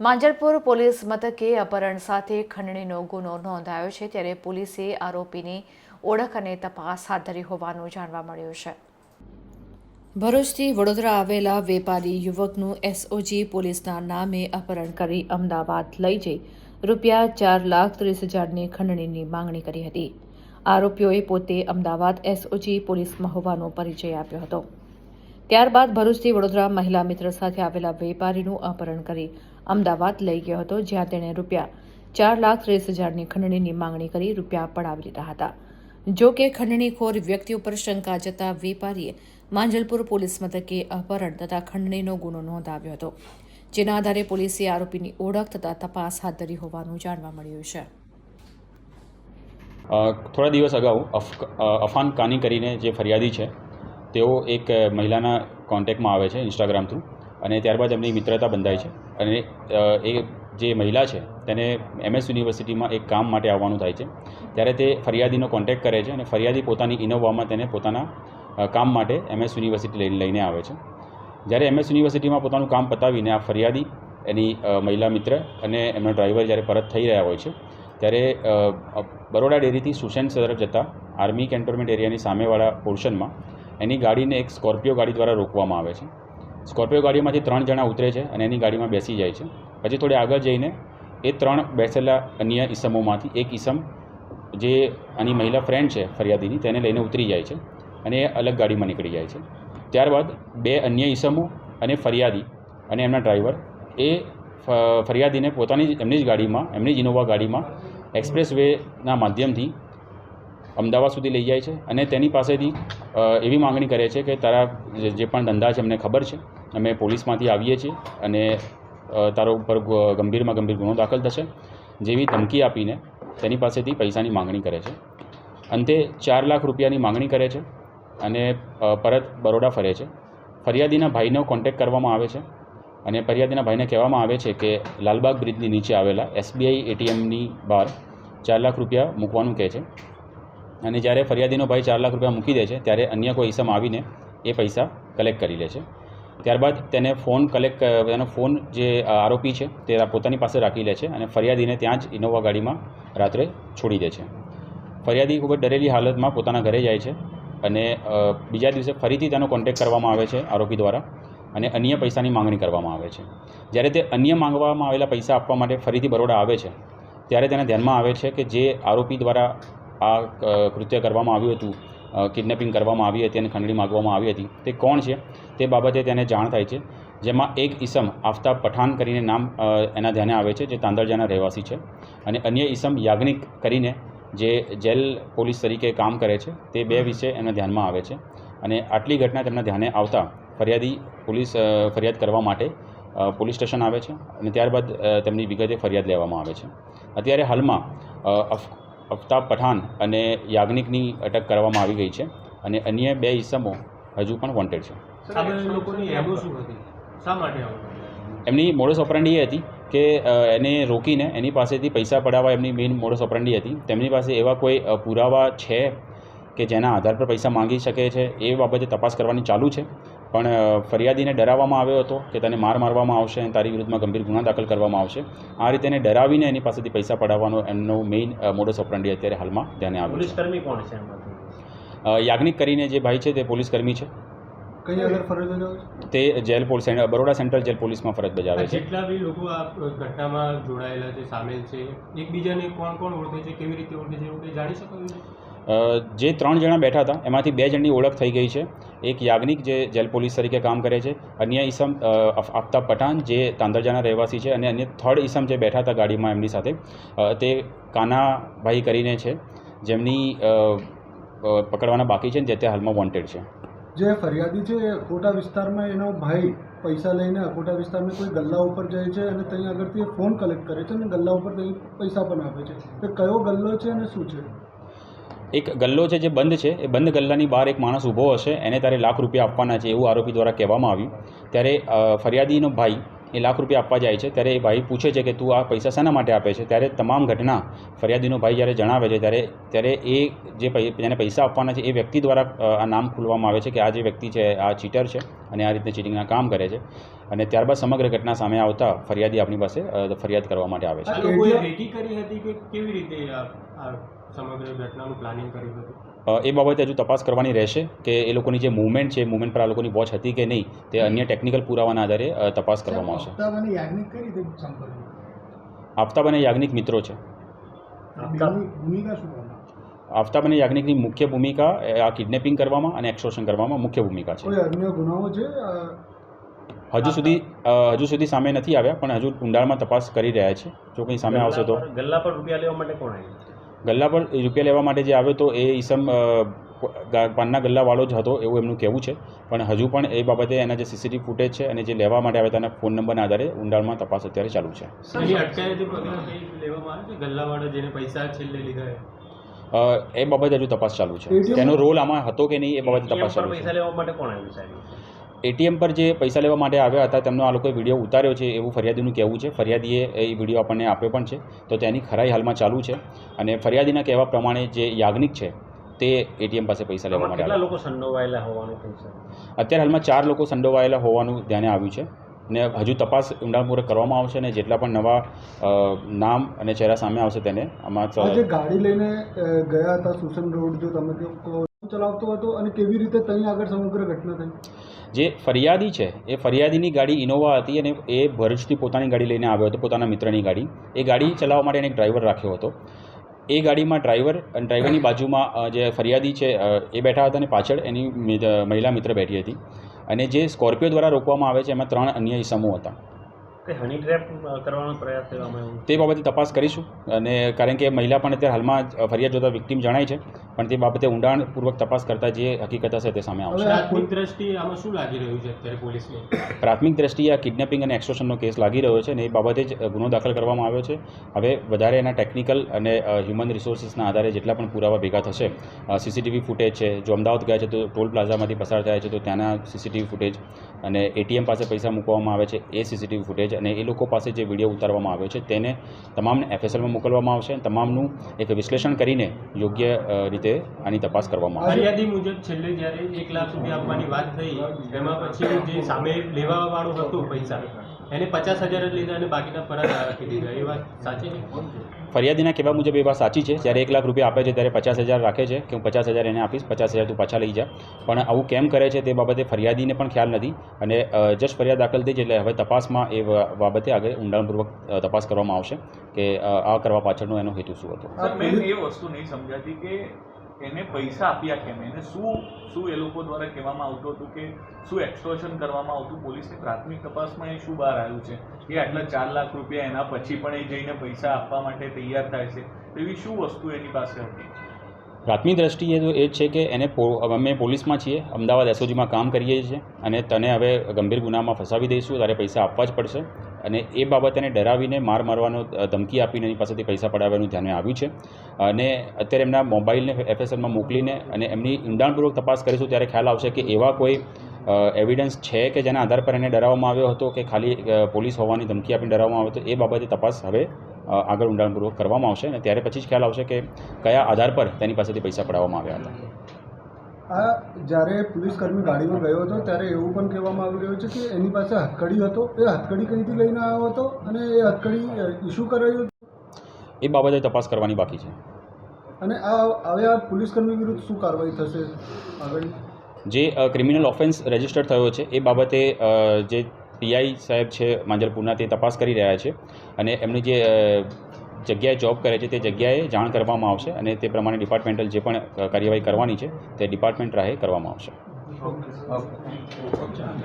Manjalpur police મથકે અપહરણ સાથે ખંડણીનો ગુનો નોંધાયો છે ત્યારે પોલીસે આરોપીની ઓળખ અને તપાસ હાથ ધરી હોવાનું જાણવા મળ્યું છે. ભરૂચથી વડોદરા આવેલા વેપારી યુવકનું એસઓજી પોલીસના નામે અપહરણ કરી અમદાવાદ લઈ જઈ રૂપિયા ચાર લાખ ત્રીસ હજારની ખંડણીની માંગણી કરી હતી. આરોપીઓએ પોતે અમદાવાદ એસઓજી પોલીસમાં હોવાનો પરિચય આપ્યો હતો. ત્યારબાદ ભરૂચથી વડોદરા મહિલા મિત્ર સાથે આવેલા વેપારીનું અપહરણ કરી અમદાવાદ લઈ ગયો હતો, જ્યાં તેણે રૂપિયા ચાર લાખ ત્રીસ હજારની ખંડણીની માંગણી કરી રૂપિયા પડાવી લીધા હતા. જો કે ખંડણીખોર વ્યક્તિ ઉપર શંકા જતા વેપારીએ માંજલપુર પોલીસ મથકે અપહરણ તથા ખંડણીનો ગુનો નોંધાવ્યો હતો, જેના આધારે પોલીસે આરોપીની ઓળખ તથા તપાસ હાથ ધરી હોવાનું જાણવા મળ્યું છે. થોડા દિવસ અગાઉ અફાન કાની કરીને જે ફરિયાદી છે, તેઓ એક મહિલાના કોન્ટેક્ટમાં આવે છે ઇન્સ્ટાગ્રામ થ્રુ. અને ત્યારબાદ એમની મિત્રતા બંધાય છે. અને એ જે મહિલા છે, તેને એમએસ યુનિવર્સિટીમાં એક કામ માટે આવવાનું થાય છે. ત્યારે તે ફરિયાદીનો કોન્ટેક્ટ કરે છે અને ફરિયાદી પોતાની ઇનોવામાં તેને પોતાના કામ માટે એમએસ યુનિવર્સિટી લઈને આવે છે. જ્યારે એમએસ યુનિવર્સિટીમાં પોતાનું કામ પતાવીને આ ફરિયાદી, એની મહિલા મિત્ર અને એમનો ડ્રાઈવર જ્યારે પરત થઈ રહ્યા હોય છે, ત્યારે બરોડા ડેરીથી સુશેન તરફ જતા આર્મી કેન્ટોનમેન્ટ એરિયાની સામેવાળા પોર્શનમાં એની ગાડીને એક સ્કોર્પિયો ગાડી દ્વારા રોકવામાં આવે છે. સ્કોર્પિયો ગાડીમાંથી ત્રણ જણા ઉતરે છે અને એની ગાડીમાં બેસી જાય છે. પછી થોડી આગળ જઈને એ ત્રણ બેસેલા અન્ય ઈસમોમાંથી એક ઈસમ જે આની મહિલા ફ્રેન્ડ છે ફરિયાદીની, તેને લઈને ઉતરી જાય છે અને એ અલગ ગાડીમાં નીકળી જાય છે. ત્યારબાદ બે અન્ય ઈસમો અને ફરિયાદી અને એમના ડ્રાઈવર એ ફરિયાદીને પોતાની જ એમની જ ગાડીમાં, એમની જ ઇનોવા ગાડીમાં એક્સપ્રેસ વેના માધ્યમથી અમદાવાદ સુધી લઈ જાય છે અને તેની પાસેથી એવી માંગણી કરે છે કે તારા જે પણ ધંધા છે અમને ખબર છે. અમે પોલીસમાંથી આવીએ છીએ અને તારો ઉપર ગંભીરમાં ગંભીર ગુનો દાખલ થશે. જેવી ધમકી આપીને તેની પાસેથી પૈસાની માંગણી કરે છે. અંતે ચાર લાખ રૂપિયાની માંગણી કરે છે અને પરત બરોડા ફરે છે. ફરિયાદીના ભાઈનો કોન્ટેક કરવામાં આવે છે અને ફરિયાદીના ભાઈને કહેવામાં આવે છે કે લાલબાગ બ્રિજની નીચે આવેલા એસબીઆઈ એટીએમની બહાર ચાર લાખ રૂપિયા મૂકવાનું કહે છે. અને જ્યારે ફરિયાદીનો ભાઈ ચાર લાખ રૂપિયા મૂકી દે છે, ત્યારે અન્ય કોઈ ઈસમ આવીને એ પૈસા કલેક્ટ કરી લે છે. ત્યારબાદ તેને ફોન કલેક્ટ એનો ફોન જે આરોપી છે, તે પોતાની પાસે રાખી લે છે અને ફરિયાદીને ત્યાં જ ઇનોવા ગાડીમાં રાત્રે છોડી દે છે. ફરિયાદી ખૂબ જ ડરેલી હાલતમાં પોતાના ઘરે જાય છે અને બીજા દિવસે ફરીથી તેનો કોન્ટેક્ટ કરવામાં આવે છે આરોપી દ્વારા અને અન્ય પૈસાની માંગણી કરવામાં આવે છે. જ્યારે તે અન્ય માંગવામાં આવેલા પૈસા આપવા માટે ફરીથી બરોડા આવે છે, ત્યારે તેને ધ્યાનમાં આવે છે કે જે આરોપી દ્વારા આ કૃત્ય કરવામાં આવ્યું હતું કિડનેપિંગ કરવામાં આવી હતી અને ખંડણી માગવામાં આવી હતી. તે કોણ છે? તે બાબતે તેને જાણ થાય છે, જેમાં એક ઈસમ આફતાબ પઠાણ કરીને નામ એના ધ્યાને આવે છે, જે તાંદળજાના રહેવાસી છે. અને અન્ય ઈસમ યાજ્ઞિક કરીને જે જેલ પોલીસ તરીકે કામ કરે છે, તે બે વિશે એના ધ્યાનમાં આવે છે. અને આટલી ઘટના તેમના ધ્યાને આવતા ફરિયાદી પોલીસ ફરિયાદ કરવા માટે પોલીસ સ્ટેશન આવે છે અને ત્યારબાદ તેમની વિગતે ફરિયાદ લેવામાં આવે છે. અત્યારે હાલમાં અફતાબ પઠાણ અને યાજ્ઞિકની અટક કરવામાં આવી ગઈ છે અને અન્ય બે ઇસમો હજુ પણ વોન્ટેડ છે. એમની મોડસ ઓપરંડી એ હતી કે એને રોકીને એની પાસેથી પૈસા પડાવવા એમની મેઇન મોડસ ઓપરંડી હતી. તેમની પાસે એવા કોઈ પુરાવા છે કે જેના આધાર પર પૈસા માંગી શકે છે એ બાબતે તપાસ કરવાની ચાલુ છે. પણ ફરિયાદીને ડરાવવામાં આવ્યો હતો કે તને માર મારવામાં આવશે અને તારી વિરુદ્ધમાં ગંભીર ગુના દાખલ કરવામાં આવશે. આ રીતે એને ડરાવીને એની પાસેથી પૈસા પડાવવાનો એમનો મેઇન મોડસ ઓપરંડી અત્યારે હાલમાં ધ્યાને આવ્યું પોલીસ કર્મી કોણ છે યાજ્ઞિક કરીને જે ભાઈ છે તે પોલીસ કર્મી છે. કઈ આગળ ફરજ બજાવે તે jail police Baroda central jail પોલીસમાં ફરજ બજાવે છે. જેટલા બી લોકો આ ઘટનામાં જોડાયેલા છે સામેલ છે એકબીજાને કોણ કોણ ઓળખે છે કેવી રીતે ઓળખે છે એવું જાણી શકો જે ત્રણ જણા બેઠા હતા, એમાંથી બે જણની ઓળખ થઈ ગઈ છે. એક યાજ્ઞિક જે જેલ પોલીસ તરીકે કામ કરે છે, અન્ય ઈસમ આફતાબ પઠાણ જે તાંદરજાના રહેવાસી છે અને અન્ય થર્ડ ઈસમ જે બેઠા હતા ગાડીમાં એમની સાથે તે કાનાભાઈ કરીને છે, જેમની પકડવાના બાકી છે ને જે તે હાલમાં વોન્ટેડ છે. જે ફરિયાદી છે એ અકોટા વિસ્તારમાં એનો ભાઈ પૈસા લઈને અકોટા વિસ્તારમાં કોઈ ગલ્લા ઉપર જાય છે અને ત્યાં આગળથી ફોન કલેક્ટ કરે છે અને ગલ્લા ઉપર પૈસા પણ આપે છે. તો કયો ગલ્લો છે અને શું છે? એક ગલ્લો છે જે બંધ છે. એ બંધ ગલ્લાની બહાર એક માણસ ઊભો હશે. એને તારે લાખ રૂપિયા આપવાના છે એવું આરોપી દ્વારા કહેવામાં આવ્યું. ત્યારે ફરિયાદીનો ભાઈ એ લાખ રૂપિયા આપવા જાય છે. ત્યારે એ ભાઈ પૂછે છે કે તું આ પૈસા શાના માટે આપે છે? ત્યારે તમામ ઘટના ફરિયાદીનો ભાઈ જ્યારે જણાવે છે, ત્યારે ત્યારે એ જે જેને પૈસા આપવાના છે એ વ્યક્તિ દ્વારા આ નામ ખોલવામાં આવે છે કે આ જે વ્યક્તિ છે, આ ચીટર છે અને આ રીતે ચીટિંગના કામ કરે છે. અને ત્યારબાદ સમગ્ર ઘટના સામે આવતા ફરિયાદી આપણી પાસે ફરિયાદ કરવા માટે આવે છે. સમગ્ર ઘટનાનું પ્લાનિંગ કર્યું હતું. એ બાબતે હજુ તપાસ કરવાની રહેશે કે એ લોકોની જે મૂવમેન્ટ છે મૂવમેન્ટ પર આ લોકોની વોચ હતી કે નહીં તે અન્ય ટેકનિકલ પુરાવાના આધારે તપાસ કરવામાં આવશે. આફતાબ અને યાજ્ઞિક મિત્રો છે. ભૂમિકા શું આફતાબ અને યાજ્ઞિકની મુખ્ય ભૂમિકા એ આ કિડનેપિંગ કરવામાં અને એક્સોશન કરવામાં મુખ્ય ભૂમિકા છે. કોઈ અન્ય ગુનાઓ છે? હજુ સુધી હજુ સુધી સામે નથી આવ્યા પણ હજુ ઊંડાણમાં તપાસ કરી રહ્યા છે. જો કંઈ સામે આવશે તો. ગલ્લા પર રૂપિયા લેવા માટે કોણ આવ્યું? ગલ્લા પર રૂપિયા લેવા માટે જે આવ્યો તો એ ઈસમ પાનના ગલ્લાવાળો જ હતો એવું એમનું કહેવું છે. પણ હજુ પણ એ બાબતે એના જે સીસીટીવી ફૂટેજ છે અને જે લેવા માટે આવ્યા તેના ફોન નંબરના આધારે ઊંડાણમાં તપાસ અત્યારે ચાલુ છે. એની અટકાયતી પગલાં કંઈ લેવામાં આવે છે? ગલ્લાવાળા જેને પૈસા છેલ્લે લીધા એ? બાબતે હજુ તપાસ ચાલુ છે. તેનો રોલ આમાં હતો કે નહીં એ બાબતે તપાસ ચાલુ ચાલુ પૈસા છે લેવા માટે કોણ આવ્યું સાહેબ એટીએમ પર જે પૈસા લેવા માટે આવ્યા હતા તેમનો આ લોકોએ વીડિયો ઉતાર્યો છે એવું ફરિયાદીનું કહેવું છે. ફરિયાદીએ એ વીડિયો આપણને આપ્યો પણ છે. તો તેની ખરાઈ હાલમાં ચાલુ છે અને ફરિયાદીના કહેવા પ્રમાણે જે યાજ્ઞિક છે તે એટીએમ પાસે પૈસા લેવા માટે લોકો સંડોવાયેલા હોવાનું અત્યારે હાલમાં ચાર લોકો સંડોવાયેલા હોવાનું ધ્યાને આવ્યું છે ને હજુ તપાસ ઊંડાણપૂર્વક કરવામાં આવશે અને જેટલા પણ નવા નામ અને ચહેરા સામે આવશે તેને આમાં ચ- આ જે ગાડી લઈને ગયા હતા સુસન રોડ જો તમે ચલાવતો હતો અને કેવી રીતે ત્યાં આગળ સમગ્ર ઘટના થઈ? જે ફરિયાદી છે, એ ફરિયાદીની ગાડી ઇનોવા હતી અને એ ભરૂચથી પોતાની ગાડી લઈને આવ્યો હતો, પોતાના મિત્રની ગાડી. એ ગાડી ચલાવવા માટે એને એક ડ્રાઈવર રાખ્યો હતો. એ ગાડીમાં ડ્રાઈવર અને ડ્રાઈવરની બાજુમાં જે ફરિયાદી છે એ બેઠા હતા અને પાછળ એની મહિલા મિત્ર બેઠી હતી. અને જે સ્કોર્પિયો દ્વારા રોકવામાં આવે છે, એમાં ત્રણ અન્ય ઇસમો હતા. હની ટ્રેપ કરવાનો પ્રયાસ કરવામાં આવ્યો. તે બાબતે તપાસ કરીશું અને કારણ કે મહિલા પણ અત્યારે હાલમાં ફરિયાદ જોતા વિક્ટીમ જણાય છે પણ તે બાબતે ઊંડાણપૂર્વક તપાસ કરતાં જે હકીકત હશે તે સામે આવશે. પ્રાથમિક દ્રષ્ટિએ આમાં શું લાગી રહ્યું છે અત્યારે પોલીસને? પ્રાથમિક દ્રષ્ટિએ આ કિડનેપિંગ અને એક્સટોર્શનનો કેસ લાગી રહ્યો છે અને એ બાબતે જ ગુનો દાખલ કરવામાં આવ્યો છે. હવે વધારે એના ટેકનિકલ અને હ્યુમન રિસોર્સિસના આધારે જેટલા પણ પુરાવા ભેગા થશે સીસીટીવી ફૂટેજ છે જો અમદાવાદ ગયા છે તો ટોલ પ્લાઝામાંથી પસાર થયા છે તો ત્યાંના સીસીટીવી ફૂટેજ અને એટીએમ પાસે પૈસા મૂકવામાં આવે છે, એ સીસીટીવી ફૂટેજ અને એ લોકો પાસે જે વીડિયો ઉતારવામાં આવ્યો છે, તેને તમામને એફએસએલમાં મોકલવામાં આવશે અને તમામનું એક વિશ્લેષણ કરીને યોગ્ય રીતે આની તપાસ કરવામાં આવશે. ફરિયાદી મુજબ છેલ્લે જ્યારે એક લાખ રૂપિયા આપવાની વાત થઈ, એમાં પછી જે સામે લેવા વાળો હતો પૈસા એને પચાસ હજાર જ લીધા અને બાકીના પરત રાખી દીધા. એ વાત સાચી છે? ફરિયાદીના કહેવા મુજબ એ વાત સાચી છે. જ્યારે એક લાખ રૂપિયા આપે છે ત્યારે પચાસ હજાર રાખે છે કે હું પચાસ હજાર એને આપીશ પચાસ હજાર તું પાછા લઈ જા. પણ આવું કેમ કરે છે તે બાબતે ફરિયાદીને પણ ખ્યાલ નથી અને જસ્ટ ફરિયાદ દાખલ થઈ છે એટલે હવે તપાસમાં એ બાબતે આગળ ઊંડાણપૂર્વક તપાસ કરવામાં આવશે કે આ કરવા પાછળનો એનો હેતુ શું હતો? મેં એ વસ્તુ નહીં સમજાતી કે એને પૈસા આપ્યા કેમ? એને શું શું એ લોકો દ્વારા કહેવામાં આવતું હતું કે શું એક્સટોર્શન કરવામાં આવતું? પોલીસની પ્રાથમિક તપાસમાં એ શું બહાર આવ્યું છે? કે આટલા ચાર લાખ રૂપિયા એના પછી પણ એ જઈને પૈસા આપવા માટે તૈયાર થાય છે? એવી શું વસ્તુ એની પાસે હતી? પ્રાથમિક દ્રષ્ટિએ તો એ જ છે કે એને અમે પોલીસમાં છીએ, અમદાવાદ એસઓજીમાં કામ કરીએ છીએ અને તને હવે ગંભીર ગુનામાં ફસાવી દઈશું, તારે પૈસા આપવા જ પડશે. અને એ બાબત એને ડરાવીને માર મારવાનો ધમકી આપીને એની પાસેથી પૈસા પડાવવાનું ધ્યાને આવ્યું છે. અને અત્યારે એમના મોબાઈલને એફએસએલમાં મોકલીને અને એમની ઊંડાણપૂર્વક તપાસ કરીશું ત્યારે ખ્યાલ આવશે કે એવા કોઈ એવિડન્સ છે કે જેના આધાર પર એને ડરાવવામાં આવ્યો હતો કે ખાલી પોલીસ હોવાની ધમકી આપીને ડરાવવામાં આવ્યો હતો, એ બાબતે તપાસ હવે આગળ ઊંડાણપૂર્વક કરવામાં આવશે અને ત્યારે પછી જ ખ્યાલ આવશે કે કયા આધાર પર તેની પાસેથી પૈસા પડાવવામાં આવ્યા હતા. આ જ્યારે પોલીસ કર્મી ગાડીમાં ગયો હતો ત્યારે એવું પણ કહેવામાં આવી રહ્યું છે કે એની પાસે હથકડી હતો. એ હથકડી કંઈથી લઈને આવ્યો હતો અને એ હથકડી ઇસ્યુ કરાયું એ બાબતે તપાસ કરવાની બાકી છે. અને આ હવે આ પોલીસકર્મી વિરુદ્ધ શું કાર્યવાહી થશે આગળ? જે ક્રિમિનલ ઓફેન્સ રજિસ્ટર થયો છે એ બાબતે જે પીઆઈ સાહેબ છે માંજલપુરના તે તપાસ કરી રહ્યા છે. અને એમની જે જગ્યાએ જોબ કરે છે તે જગ્યાએ જાણ કરવામાં આવશે અને તે પ્રમાણે ડિપાર્ટમેન્ટલ જે પણ કાર્યવાહી કરવાની છે તે ડિપાર્ટમેન્ટ રાહે કરવામાં આવશે.